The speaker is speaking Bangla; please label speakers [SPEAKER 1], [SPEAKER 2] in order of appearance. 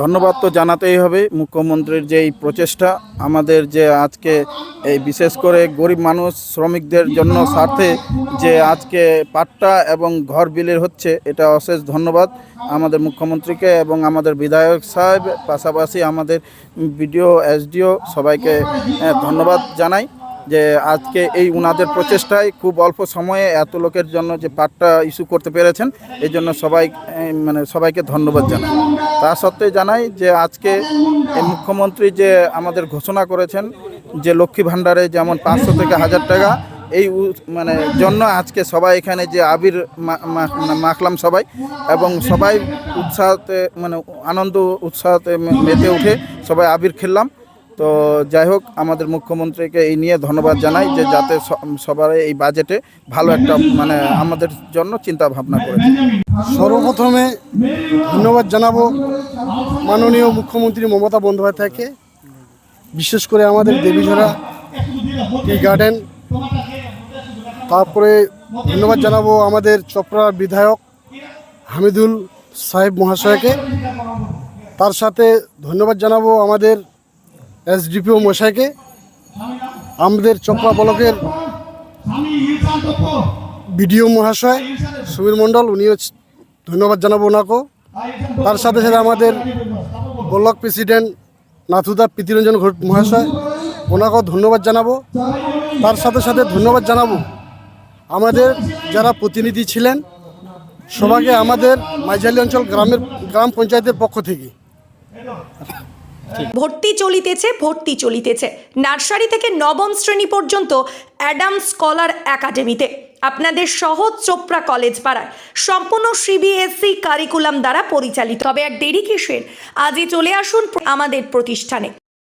[SPEAKER 1] ধন্যবাদ তো জানাতেই হবে মুখ্যমন্ত্রীর যে এই প্রচেষ্টা, আমাদের যে আজকে এই বিশেষ করে গরিব মানুষ, শ্রমিকদের জন্য স্বার্থে যে আজকে পাট্টা এবং ঘর বিলের হচ্ছে, এটা অশেষ ধন্যবাদ আমাদের মুখ্যমন্ত্রীকে এবং আমাদের বিধায়ক সাহেব, পাশাপাশি আমাদের বিডিও এসডিও সবাইকে ধন্যবাদ জানাই। যে আজকে এই উনাদের প্রচেষ্টায় খুব অল্প সময়ে এত লোকের জন্য যে পাটটা ইস্যু করতে পেরেছেন, এই জন্য সবাই মানে সবাইকে ধন্যবাদ জানাই। তা সত্ত্বেও জানাই যে আজকে মুখ্যমন্ত্রী যে আমাদের ঘোষণা করেছেন যে লক্ষ্মী ভাণ্ডারে যেমন পাঁচশো থেকে হাজার টাকা, এই মানে জন্য আজকে সবাই এখানে যে আবির মানে মাখলাম সবাই এবং সবাই উৎসাহতে মানে আনন্দ, উৎসাহতে মেতে উঠে সবাই আবির খেললাম। তো যাই হোক, আমাদের মুখ্যমন্ত্রীকে এই নিয়ে ধন্যবাদ জানাই যে যাতে সবার এই বাজেটে ভালো একটা মানে আমাদের জন্য চিন্তা ভাবনা করেছে।
[SPEAKER 2] সর্বপ্রথমে ধন্যবাদ জানাব মাননীয় মুখ্যমন্ত্রী মমতা বন্দ্যোপাধ্যায়কে, বিশেষ করে আমাদের দেবীঝরা টি গার্ডেন। তারপরে ধন্যবাদ জানাব আমাদের চপড়ার বিধায়ক হামিদুল সাহেব মহাশয়কে। তার সাথে ধন্যবাদ জানাব আমাদের এসডিপিও মশাইকে, আমাদের চপড়া ব্লকের বিডিও মহাশয় সুবীর মণ্ডল উনিও ধন্যবাদ জানাব ওনাকেও। তার সাথে সাথে আমাদের ব্লক প্রেসিডেন্ট নাথুদা প্রীতিরঞ্জন ঘোষ মহাশয়, ওনাকেও ধন্যবাদ জানাব। তার সাথে সাথে ধন্যবাদ জানাব আমাদের যারা প্রতিনিধি ছিলেন, সবাইকে আমাদের মাইঝালি অঞ্চল গ্রামের গ্রাম পঞ্চায়েতের পক্ষ থেকে।
[SPEAKER 3] ভর্তি চলিতেছে ভর্তি চলিতেছে। নার্সারি থেকে নবম শ্রেণি পর্যন্ত অ্যাডাম স্কলার একাডেমিতে। আপনাদের সহজ চোপড়া কলেজ পাড়ায়। সম্পূর্ণ সিবিএসসি কারিকুলাম দ্বারা পরিচালিত। তবে আর দেরি কিসের? আজই চলে আসুন আমাদের প্রতিষ্ঠানে।